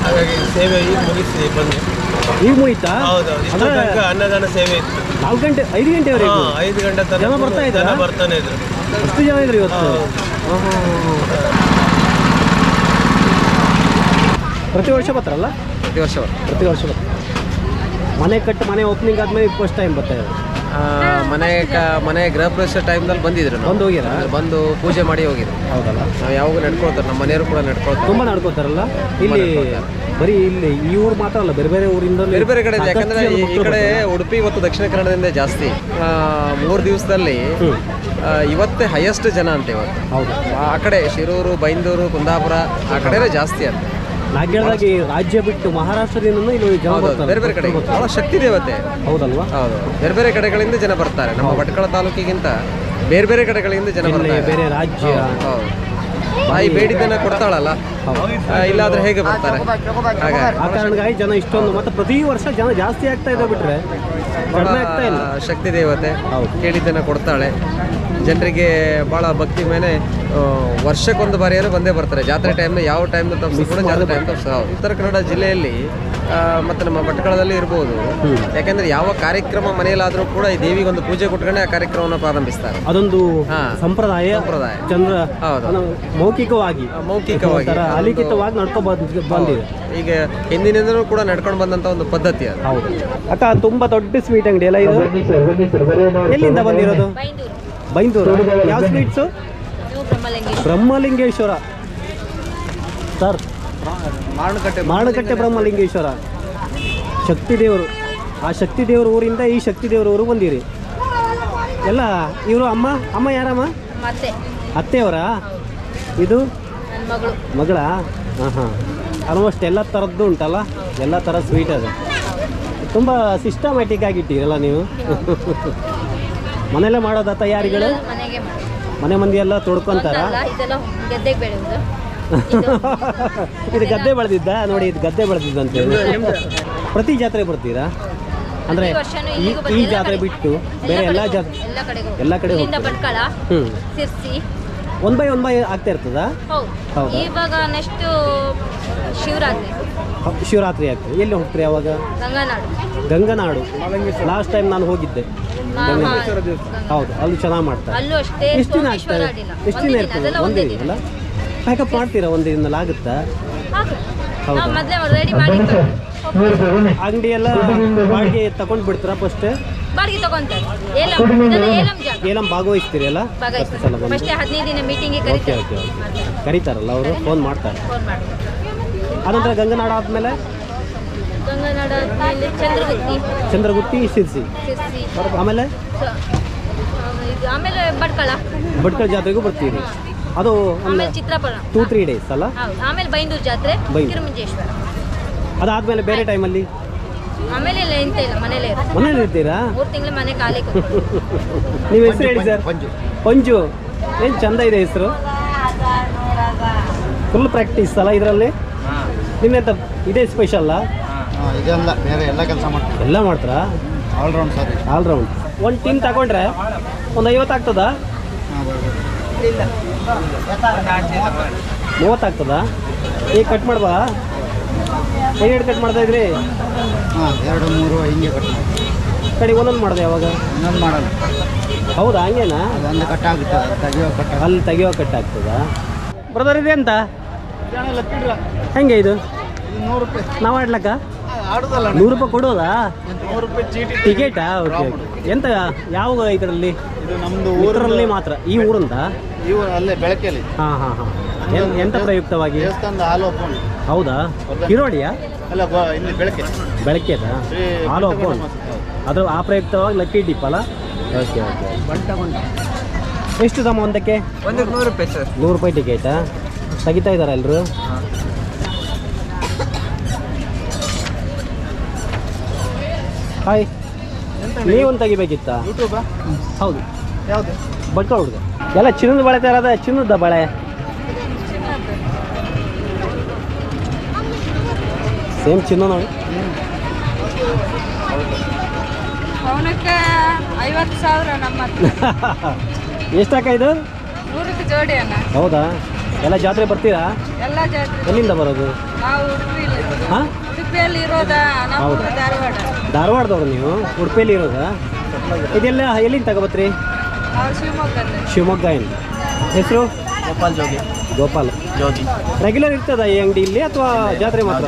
ಹಾಗಾಗಿ ಸೇವೆ ಈಗ ಮುಗಿಸಿ ಬಂದು ಈಗ ಮುಗಿತಾ? ಹೌದೌದು ತನಕ ಅನ್ನದಾನ ಸೇವೆ ಇತ್ತು. ನಾಲ್ಕು ಗಂಟೆ ಐದು ಗಂಟೆವರೆಗೆ? ಹಾ, ಐದು ಗಂಟೆ ತನಕ ಜನ ಬರ್ತಾ ಇದ್ದಾರೆ? ಜನ ಬರ್ತಾನೆ ಇದ್ರು. ಅಷ್ಟು ಜನ ಇದ್ರು ಇವತ್ತು. ಪ್ರತಿ ವರ್ಷ ಬರ್ತಾರಲ್ಲ? ಪ್ರತಿ ವರ್ಷ ಪ್ರತಿ ವರ್ಷ ಬರ್ತಾರೆ. ಮನೆ ಕಟ್ಟು ಮನೆ ಓಪನಿಂಗ್ ಆದಮೇಲೆ ಫಸ್ಟ್ ಟೈಮ್ ಬರ್ತಾ ಇದ್ದಾರೆ ಮನೆ ಕ- ಮನೆ ಗೃಹ ಪ್ರವೇಶ ಟೈಮ್ದಲ್ಲಿ ಬಂದಿದ್ರು ನಾವು. ಬಂದು ಅಂದ್ರೆ ಬಂದು ಪೂಜೆ ಮಾಡಿ ಹೋಗಿದ್ರು. ಹೌದಲ್ಲ. ನಾವು ಯಾವಾಗ ನಡ್ಕೊಳ್ತಾರೆ ನಮ್ಮ ಮನೆಯವರು ಕೂಡ ನಡ್ಕೊಳ್ತಾರೆ. ತುಂಬಾ ನಡ್ಕೋತಾರಲ್ಲ ಇಲ್ಲಿ ಬರೀ ಇಲ್ಲಿ ಈ ಊರು ಮಾತ್ರ ಅಲ್ಲ ಬೇರೆ ಬೇರೆ ಊರಿಂದ ಬೇರೆ ಬೇರೆ ಕಡೆ ಯಾಕಂದ್ರೆ ಈ ಈ ಕಡೆ ಉಡುಪಿ ಮತ್ತು ದಕ್ಷಿಣ ಕನ್ನಡದಿಂದ ಜಾಸ್ತಿ. ಆ, ಮೂರು ದಿವಸದಲ್ಲಿ ಆ, ಇವತ್ತೇ ಹೈಯೆಸ್ಟ್ ಜನ ಅಂತ ಇವತ್ತು. ಹೌದು. ಆ ಕಡೆ ಶಿರೂರು ಬೈಂದೂರು ಕುಂದಾಪುರ ಆ ಕಡೆನೇ ಜಾಸ್ತಿ ಅಂತ. ನಾ ಕೇಳಿದಾಗ ಈ ರಾಜ್ಯ ಬಿಟ್ಟು ಮಹಾರಾಷ್ಟ್ರದಿಂದ ಇಲ್ಲಿ ಜನ ಬರ್ತಾರೆ. ಬೇರೆ ಬೇರೆ ಕಡೆ ಬಹಳ ಶಕ್ತಿ ದೇವತೆ ಹೌದಲ್ವಾ? ಹೌದು. ಬೇರೆ ಬೇರೆ ಕಡೆಗಳಿಂದ ಜನ ಬರ್ತಾರೆ. ನಮ್ಮ ಭಟ್ಕಳ ತಾಲೂಕಿಗಿಂತ ಬೇರೆ ಬೇರೆ ಕಡೆಗಳಿಂದ ಜನ ಬರ್ತಾರೆ. ಬೇರೆ ರಾಜ್ಯ. ಹೌದು ಬಾಯಿ ಬೇಡಿದ್ದನ್ನ ಕೊಡ್ತಾಳಲ್ಲ? ಇಲ್ಲಾದ್ರೆ ಹೇಗೆ ಬರ್ತಾರೆ? ಆ ಕಾರಣಕ್ಕಾಗಿ ಜನ ಇಷ್ಟೊಂದು ಮತ್ತೆ ಪ್ರತಿ ವರ್ಷ ಜನ ಜಾಸ್ತಿ ಆಗ್ತಾ ಇದೆ ಬಿಟ್ರೆ ಕಡಿಮೆ ಆಗ್ತಾ ಇಲ್ಲ. ಶಕ್ತಿ ದೇವತೆ. ಕೇಳಿದ್ದನ್ನ ಕೊಡ್ತಾಳೆ. ಜನರಿಗೆ ಭಾಳ ಭಕ್ತಿ ಮೇಲೆ ವರ್ಷಕ್ಕೊಂದು ಏನೋ ಬಂದೇ ಬರ್ತಾರೆ. ಜಾತ್ರೆ ಟೈಮ್ನ ಯಾವ ಟೈಮ್ ತಪ್ಪಿಸಿ ಕೂಡ ಜಾತ್ರೆ ಟೈಮ್ ತಪ್ಪಿಸ ಉತ್ತರ ಕನ್ನಡ ಜಿಲ್ಲೆಯಲ್ಲಿ ಮತ್ತು ನಮ್ಮ ಭಟ್ಕಳದಲ್ಲಿ ಇರ್ಬೋದು. ಯಾಕಂದ್ರೆ ಯಾವ ಕಾರ್ಯಕ್ರಮ ಮನೆಯಲ್ಲಾದರೂ ಕೂಡ ಈ ದೇವಿಗೆ ಒಂದು ಪೂಜೆ ಕೊಟ್ಕೊಂಡೆ ಆ ಕಾರ್ಯಕ್ರಮವನ್ನು ಪ್ರಾರಂಭಿಸ್ತಾರೆ. ಅದೊಂದು ಸಂಪ್ರದಾಯ. ಸಂಪ್ರದಾಯ. ಚಂದ್ರ ಹೌದು. ಮೌಖಿಕವಾಗಿ. ಮೌಖಿಕವಾಗಿ. ಅಲಿಖಿತವಾಗಿ ನಡ್ಕೊಬಂದಿದೆ ಬಂದಿದೆ. ಈಗ ಹಿಂದಿನಿಂದಲೂ ಕೂಡ ನಡ್ಕೊಂಡು ಬಂದಂತ ಒಂದು ಪದ್ಧತಿ ಅದು. ಹೌದು. ಅಕ್ಕ ತುಂಬಾ ದೊಡ್ಡ ಸ್ವೀಟ್ ಅಂಗಡಿ ಅಲ್ಲ ಇದು? ಎಲ್ಲಿಂದ ಬಂದಿರೋದು? ಬೈಂದೂರು. ಯಾವ ಸ್ವೀಟ್ಸು ಬ್ರಹ್ಮಲಿಂಗೇಶ್ವರ. ಸರ್ ಮಾರಣಕಟ್ಟೆ ಮಾರಣಕಟ್ಟೆ ಬ್ರಹ್ಮಲಿಂಗೇಶ್ವರ. ಶಕ್ತಿ ದೇವರು ಆ ಶಕ್ತಿ ದೇವರ ಊರಿಂದ ಈ ಶಕ್ತಿ ದೇವ್ರ ಊರು ಬಂದಿರಿ. ಎಲ್ಲ ಇವರು ಅಮ್ಮ ಅಮ್ಮ ಯಾರಮ್ಮ? ಅತ್ತೆಯವರ? ಇದು? ನನ್ನ ಮಗಳು. ಮಗಳ? ಹಾಂ ಹಾಂ ಆಲ್ಮೋಸ್ಟ್ ಎಲ್ಲ ಥರದ್ದು ಉಂಟಲ್ಲ? ಎಲ್ಲ ಥರ ಸ್ವೀಟ್ ಅದು. ತುಂಬ ಸಿಸ್ಟಮ್ಯಾಟಿಕ್ ಆಗಿಟ್ಟಿರಲ್ಲ ನೀವು. ಮನೆಯಲ್ಲೇ ಮಾಡೋದ ತಯಾರಿಗಳು? ಮನೆಗೆ ಮನೆ ಮಂದಿ ಎಲ್ಲ ತೊಡ್ಕೊಂತಾರ? ಒಂದಲ್ಲ ಇದೆಲ್ಲ ಗೆದ್ದೆಗೆ ಬೆಳೆಯುವುದು ಇದು ಗದ್ದೆ ಬೆಳೆದಿದ್ದ? ನೋಡಿ ಇದು ಗದ್ದೆ ಬೆಳೆದಿದ್ದಂತೆ ಪ್ರತಿ ಜಾತ್ರೆ ಬರ್ತೀರಾ? ಅಂದರೆ ಈ ವರ್ಷನೂ ಈ ಇಲ್ಲಿಗೂ ಈ ಬಂದಿಲ್ಲ, ಜಾತ್ರೆ ಕಡೆ- ಬಿಟ್ಟು ಬೇರೆ ಎಲ್ಲ ಜಾತ್ರೆ ಎಲ್ಲ ಕಡೆಗೂ ಎಲ್ಲ ಕಡೆ ಇಲ್ಲಿಂದ ಹೋಗ್ತೀವಿ. ಭಟ್ಕಳ ಹ್ಞೂ Sirsi one by one by ಆಗ್ತಾ ಇರ್ತದಾ? ಹೌದು. ಹೌದಾ? ಇವಾಗ ನೆಕ್ಸ್ಟ್ ಶಿವರಾತ್ರಿ. ಶಿವರಾತ್ರಿ ಆಗ್ತದೆ. ಎಲ್ಲಿ ಹೋಗ್ತೀರಿ ಅವಾಗ? ಗಂಗಾನಾಡು. ಗಂಗನಾಡು. ಲಾಸ್ಟ್ ಟೈಮ್ ನಾನು ಹೋಗಿದ್ದೆ. ಹಾ. ಹೌದು ಅಲ್ಲಿ ಚೆನ್ನಾಗಿ ಮಾಡ್ತಾರೆ. ಅಲ್ಲೂ ಅಷ್ಟೇ ಎಷ್ಟು ದಿನ ಸೋಮೇಶ್ವರ ಆಗ್ತದೆ? ಅಡ್ಡಿಲ್ಲ ಎಷ್ಟು ಒಂದೇ ದಿನ ದಿನ ಇರ್ತದೆ? ಅದೆಲ್ಲ ಒಂದೇ ಒಂದೇ ದಿನ? ದಿನ ಅಲ್ಲ ಪ್ಯಾಕಪ್ ಮಾಡ್ತೀರಾ ಒಂದು ದಿನದಲ್ಲಿ ಆಗುತ್ತಾ. ಹೌದಾ? ನಾವು ಮೊದಲೇ ರೆಡಿ ಮಾಡಿ ಅಂಗಡಿ ಎಲ್ಲ ಬಾಡಿಗೆ ತಗೊಂಡು ಬಿಡ್ತೀರಾ ಫಸ್ಟ್ ಬಾಡಿಗೆ ಏಲಂ ಇದೆಲ್ಲ ಏಲಂ ಜಾಗ. ಏಲಂ ಭಾಗವಹಿಸ್ತೀರಿ ಅಲ್ಲ ಭಾಗವಹಿಸ್ತಾರೆ. ಫಸ್ಟ್ ಸಲ ಬಂದು. ಫಸ್ಟೇ ಹದಿನೈದು ದಿನ ಮೀಟಿಂಗಿಗೆ ಓಕೆ ಕರೀತಾರೆ. ಓಕೆ ಓಕೆ ಕರೀತಾರಲ್ಲ ಅವರು? ಫೋನ್ ಮಾಡ್ತಾರೆ. ಫೋನ್ ಮಾಡಿ ಆನಂತರ ಗಂಗನಾಡು ಆದಮೇಲೆ? ಆದ್ಮೇಲೆ ಚಂದ್ರಗುತ್ತಿ. ಚಂದ್ರಗುತ್ತಿ ಶಿರ್ಸಿ. ಸಿರ್ಸಿ ಆಮೇಲೆ? ಸ- ಆ, ಇದು ಆಮೇಲೆ ಭಟ್ಕಳ. ಭಟ್ಕಳ ಜಾತ್ರೆಗೂ ಬರ್ತೀವಿ ಅದು ಒಂದು ಆಮೇಲೆ ಟೂ ತ್ರೀ ಡೇಸ್ ಅಲ್ಲ? ಹೌದು ಆಮೇಲೆ ಬೈಂದೂರು ಜಾತ್ರೆ ಬೈಂದೂರು. ಕಿರುಮಂಜೇಶ್ವರ ಅದಾದಮೇಲೆ ಬೇರೆ ಟೈಮಲ್ಲಿ ಆಮೇಲೆ ಇಲ್ಲ ಎಂತ ಇಲ್ಲ ಮನೇಲೇ ಇರೋದು. ಮನೇಲಿ ಇರ್ತೀರಾ? ಮೂರು ತಿಂಗಳು ಮನೆ ಖಾಲಿ ಕೂತ್ಕೊಳ್ಳೋದು. ನೀವು ಹೆಸರು ಹೇಳಿ ಸರ್. ಪಂಜು. ಪಂಜು. ಏನು ಚಂದ ಇದೆ ಹೆಸರು? ಫುಲ್ ಪ್ರಾಕ್ಟೀಸ್ ಅಲ್ಲ ಇದರಲ್ಲಿ? ನಿನ್ನೆ ಇದೇ ಸ್ಪೆಷಲ್ಲ ಇದೆಲ್ಲ ಬೇರೆ ಎಲ್ಲ ಕೆಲಸ ಮಾಡ್ತೀವಿ ಎಲ್ಲ ಮಾಡ್ತಾರಾ? ಆಲ್ರೌಂಡ್ ಸರ್ ಆಲ್ರೌಂಡ್ ಒಂದು ಟೀಮ್ ತಗೊಂಡ್ರೆ ಒಂದು ಐವತ್ತು ಆಗ್ತದಾ? ಮೂವತ್ತು ಆಗ್ತದಾ? ಈಗ ಕಟ್ ಮಾಡ್ಬಾ? ಎರಡು ಕಟ್ ಮಾಡ್ತಾ ಇದ್ರಿ? ಹಾಂ ಎರಡು ಮೂರು ಹಿಂಗೆ ಕಟ್ ಮಾಡಿ ಕಡೆ ಒಂದೊಂದು ಮಾಡಿದೆ ಯಾವಾಗ? ಇನ್ನೊಂದು ಮಾಡಲ್ಲ. ಹೌದಾ ಹಂಗೇನಾ? ಅದೊಂದು ಕಟ್ ಆಗುತ್ತೆ ತೆಗಿಯೋ ಕಟ್ ಅಲ್ಲಿ ತೆಗಿಯೋ ಕಟ್ ಆಗ್ತದಾ? ಬ್ರದರ್ ಇದೆ ಅಂತ? ಹೆಂಗೆ ಇದು ನೂರು ರೂಪಾಯಿ. ನಾವು ಆಡ್ಲಕ್ಕ? ನೂರು ರೂಪಾಯಿ ಕೊಡೋದಾ? ಟಿಕೆಟಾ ಓಕೆ ಎಂತ ಯಾವ ಇದರಲ್ಲಿ? ಇದು ಊರಲ್ಲಿ ಮಾತ್ರ. ಈ ಊರಿಂದ? ಇವು ಅಲ್ಲೇ ಬೆಳಕೆಯಲ್ಲಿ ಹಾಂ ಹಾಂ ಹಾಂ. ಎಂತ ಪ್ರಯುಕ್ತವಾಗಿ? ದೇವಸ್ಥಾನದ ಹಾಲು ಒಪ್ಪಂಡು ಹೌದಾ? ಕಿರೋಡಿಯಾ ಅಲ್ಲ ಇಲ್ಲಿ ಬೆಳಕೆ. ಹಾಲು. ಅದ್ರ ಆ ಪ್ರಯುಕ್ತವಾಗಿ ಲಕ್ಕಿ ಡಿಪ್ ಅಲ್ಲ ಓಕೆ ಓಕೆ ಎಷ್ಟು ತಮ್ಮ ಒಂದಕ್ಕೆ? ಒಂದಕ್ಕೆ ನೂರು ರೂಪಾಯಿ ಸರ್. ನೂರು ರೂಪಾಯಿ ಟಿಕೆಟಾ ತೆಗಿತಾ ಇದ್ದಾರೆ ಎಲ್ಲರೂ ಹಾಯ್ ನೀವೊಂದು ತೆಗಿಬೇಕಿತ್ತಾ? ಯೂಟ್ಯೂಬಾ ಹೌದು. ಯಾವುದು? ಬಟ್ಕ ಹುಡುಗ. ಎಲ್ಲ ಚಿನ್ನದ ಬಳೆ ತರದ ಚಿನ್ನದ ಬಳೆ. ಸೇಮ್ ಚಿನ್ನ ನೋಡಿ ಅವನಕ್ಕೆ ಐವತ್ತು ಸಾವಿರ ನಮ್ಮ ಎಷ್ಟಾಕ ಇದು? ನೂರಕ್ಕೆ ಜೋಡಿ ಅಣ್ಣ. ಹೌದಾ? ಎಲ್ಲ ಜಾತ್ರೆ ಬರ್ತೀರಾ? ಎಲ್ಲ ಜಾತ್ರೆ. ಎಲ್ಲಿಂದ ಬರೋದು? ನಾವು ಹಾಂ? ಉಡುಪಿಯಲ್ಲಿ ಇರೋದ ನಾವು ಹೌದಾ? ಧಾರವಾಡ? ಧಾರವಾಡದವ್ರು ನೀವು? ಉಡುಪಿಯಲ್ಲಿ ಇರೋದಾ? ಇದೆಲ್ಲ ಎಲ್ಲಿಂದ ತಗೋಬತ್ರಿ? ಶಿವಮೊಗ್ಗ ಏನು ಹೆಸರು? ಗೋಪಾಲ್ ಜೋಗಿ. ಗೋಪಾಲ್. ಜೋಗಿ. ರೆಗ್ಯುಲರ್ ಇರ್ತದ ಈ ಅಂಗಡಿ ಇಲ್ಲಿ ಅಥವಾ ಜಾತ್ರೆ ಮಾತ್ರ?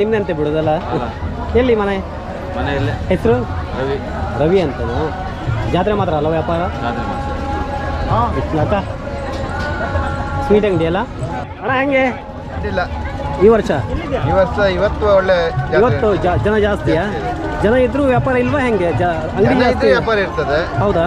ನಿಮ್ದಂತೆ ಬಿಡೋದಲ್ಲ? ಎಲ್ಲಿ ಮನೆ? ಮನೆಯಲ್ಲೇ ಹೆಸರು? ರವಿ. ರವಿ ಅಂತನಾ? ಜಾತ್ರೆ ಮಾತ್ರ ಅಲ್ಲ ವ್ಯಾಪಾರ? ಸ್ವೀಟ್ ಅಂಗಡಿ ಅಲ್ಲ? ಅಣ್ಣ ಹೆಂಗೆ? ಇಲ್ಲ. ಈ ವರ್ಷ? ಈ ವರ್ಷ ಇವತ್ತು ಒಳ್ಳೆ ಜಾತ್ರೆ. ಇವತ್ತು ಜ- ಜನ ಜಾಸ್ತಿಯಾ? ಜನ ಇದ್ರು ವ್ಯಾಪಾರ ಇಲ್ವಾ ಹೆಂಗೆ? ಜ ಅಂಗಡಿ ಜನ ಜಾಸ್ತಿ? ವ್ಯಾಪಾರ ಇರ್ತದೆ. ಹೌದಾ?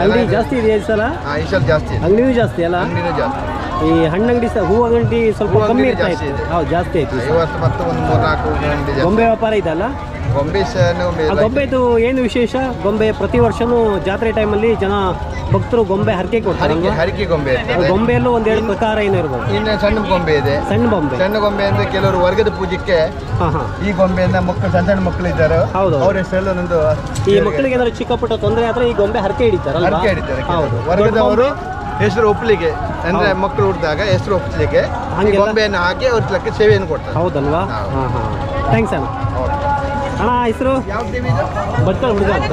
ಅಂಗಡಿ ಜಾಸ್ತಿ ಇದೆಯಾ ಈ ಸಲ? ಹಾ, ಈ ಸಲ ಜಾಸ್ತಿ ಇದೆ. ಅಂಗಡಿನೂ ಜಾಸ್ತಿ ಅಲ್ಲ? ಅಂಗಡಿನೂ ಜಾಸ್ತಿ ಈ ಹಣ್ಣಂಗಡಿ ಸಹ ಹೂ ಅಂಗಡಿ ಸ್ವಲ್ಪ ಹೂ ಕಮ್ಮಿ ಅಂಗಡಿ ಇರ್ತಾ ಜಾಸ್ತಿ ಇತ್ತು. ಇದೆ. ಹೌದು ಜಾಸ್ತಿ ಆಯ್ತು ಈ ಈ ವರ್ಷ ಮತ್ತೆ ಒಂದು ಮೂರು ನಾಲ್ಕು ಅಂಗಡಿ ಜಾಸ್ತಿ ಗೊಂಬೆ ವ್ಯಾಪಾರ ಇದಲ್ಲ ಗೊಂಬೆ ಆ ಗೊಂಬೆದು ಏನು ವಿಶೇಷ? ಗೊಂಬೆ ಪ್ರತಿ ವರ್ಷನೂ ಜಾತ್ರೆ ಟೈಮಲ್ಲಿ ಜನ ಭಕ್ತರು ಗೊಂಬೆ ಹರಕೆ ಕೊಡ್ತಾರೆ ಹರಕೆ ಗೊಂಬೆ ಇರ್ತದೆ. ಗೊಂಬೆಯಲ್ಲೂ ಒಂದೆರಡು ಪ್ರಕಾರ ಏನೋ ಇರ್ಬೋದು. ಇನ್ನು ಸಣ್ಣ ಗೊಂಬೆ ಇದೆ. ಸಣ್ಣ ಬೊಂಬೆ ಸಣ್ಣ ಗೊಂಬೆ ಅಂದ್ರೆ ಕೆಲವರು ವರ್ಗದ ಪೂಜಕ್ಕೆ ಹಾಂ ಹಾಂ. ಈ ಗೊಂಬೆಯಿಂದ ಮಕ್ಕಳು ಸಣ್ಣ ಸಣ್ಣ ಮಕ್ಕಳು ಇದ್ದಾರೆ. ಹೌದು. ಅವ್ರ ಹೆಸರೆಲ್ಲ ನಂದು ಈ ಮಕ್ಕಳಿಗೆ ಏನಾದ್ರು ಚಿಕ್ಕ ಪುಟ್ಟ ತೊಂದರೆ ಆದ್ರೆ ಈ ಗೊಂಬೆ ಹರಕೆ ಹಿಡಿತಾರಲ್ಲ ಹರಕೆ ಹಿಡಿತಾರೆ ಹೌದು. ವರ್ಗದವರು ಹೆಸರು ಒಪ್ಪಲಿಗೆ ಅಂದ್ರೆ ಮಕ್ಕಳು ಹುಟ್ಟಿದಾಗ ಹೆಸರು ಒಪ್ಪಲಿಕ್ಕೆ ಈ ಹಂಗೆಲ್ಲ? ಗೊಂಬೆಯನ್ನು ಹಾಕಿ ಅವ್ರ ಸೇವೆಯನ್ನು ಕೊಡ್ತಾರೆ. ಹೌದಲ್ವಾ? ಹಾ ಹಾ. ಥ್ಯಾಂಕ್ಸ್ ಅಣ್ಣ. ಹೌದು. ಅಣ್ಣ ಹೆಸರು? ಯಾವ ಟಿವಿ ಇದು? ಭಟ್ಕಳ ಹುಡುಗ ಅಂತ.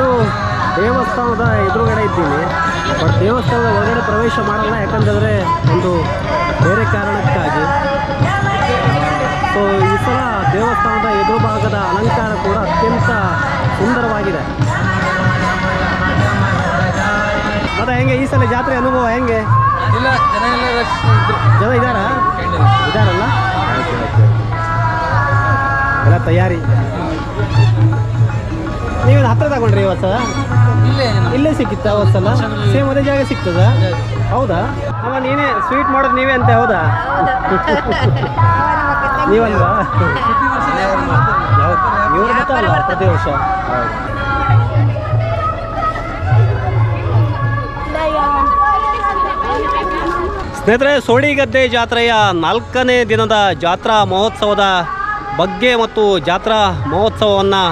ದೇವಸ್ಥಾನದ ಎದುರುಗಡೆ ಇದ್ದೀನಿ. ಬಟ್ ದೇವಸ್ಥಾನದ ಒಳಗಡೆ ಪ್ರವೇಶ ಮಾಡಲ್ಲ ಯಾಕಂತಂದರೆ ಒಂದು ಬೇರೆ ಕಾರಣಕ್ಕಾಗಿ. ಸೊ ಈ ಸಲ ದೇವಸ್ಥಾನದ ಎದುರು ಭಾಗದ ಅಲಂಕಾರ ಕೂಡ ಅತ್ಯಂತ ಸುಂದರವಾಗಿದೆ. ಮತ್ತೆ ಹೆಂಗೆ ಈ ಸಲ ಜಾತ್ರೆ ಅನುಭವ ಹೆಂಗೆ? ಜನ ಇದ್ದಾರಾ? ಇದ್ದಾರಲ್ಲ? ಎಲ್ಲ ತಯಾರಿ. ನೀವೇನು ಹತ್ರ ತಗೊಂಡ್ರಿ ಇವತ್ತು ಇಲ್ಲೇ ಸಿಕ್ಕಿತ್ತ ಅವತ್ತಲ್ಲ ಸೇಮ್ ಅದೇ ಜಾಗ ಸಿಗ್ತದ ಹೌದಾ? ಅವ ನೀನೇ ಸ್ವೀಟ್ ಮಾಡೋದು ನೀವೇ ಅಂತ ಹೌದಾ? ನೀವಲ್ವಾ ಇವರು ಬರ್ತಾರಲ್ಲ ಪ್ರತಿ ವರ್ಷ? ಸ್ನೇಹಿತರೆ ಸೋಡಿಗದ್ದೆ ಜಾತ್ರೆಯ ನಾಲ್ಕನೇ ದಿನದ ಜಾತ್ರಾ ಮಹೋತ್ಸವದ ಬಗ್ಗೆ ಮತ್ತು ಜಾತ್ರಾ ಮಹೋತ್ಸವವನ್ನು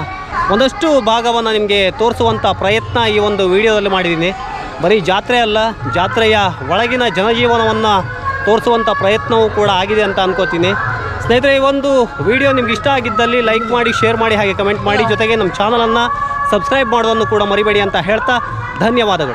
ಒಂದಷ್ಟು ಭಾಗವನ್ನು ನಿಮಗೆ ತೋರಿಸುವಂಥ ಪ್ರಯತ್ನ ಈ ಒಂದು ವಿಡಿಯೋದಲ್ಲಿ ಮಾಡಿದ್ದೀನಿ. ಬರೀ ಜಾತ್ರೆ ಅಲ್ಲ, ಜಾತ್ರೆಯ ಒಳಗಿನ ಜನಜೀವನವನ್ನು ತೋರಿಸುವಂಥ ಪ್ರಯತ್ನವೂ ಕೂಡ ಆಗಿದೆ ಅಂತ ಅನ್ಕೋತೀನಿ. ಸ್ನೇಹಿತರೆ, ಈ ಒಂದು ವಿಡಿಯೋ ನಿಮ್ಗೆ ಇಷ್ಟ ಆಗಿದ್ದಲ್ಲಿ ಲೈಕ್ ಮಾಡಿ, ಶೇರ್ ಮಾಡಿ, ಹಾಗೆ ಕಮೆಂಟ್ ಮಾಡಿ. ಜೊತೆಗೆ ನಮ್ಮ ಚಾನಲನ್ನು ಸಬ್ಸ್ಕ್ರೈಬ್ ಮಾಡೋದನ್ನು ಕೂಡ ಮರಿಬೇಡಿ ಅಂತ ಹೇಳ್ತಾ ಧನ್ಯವಾದಗಳು.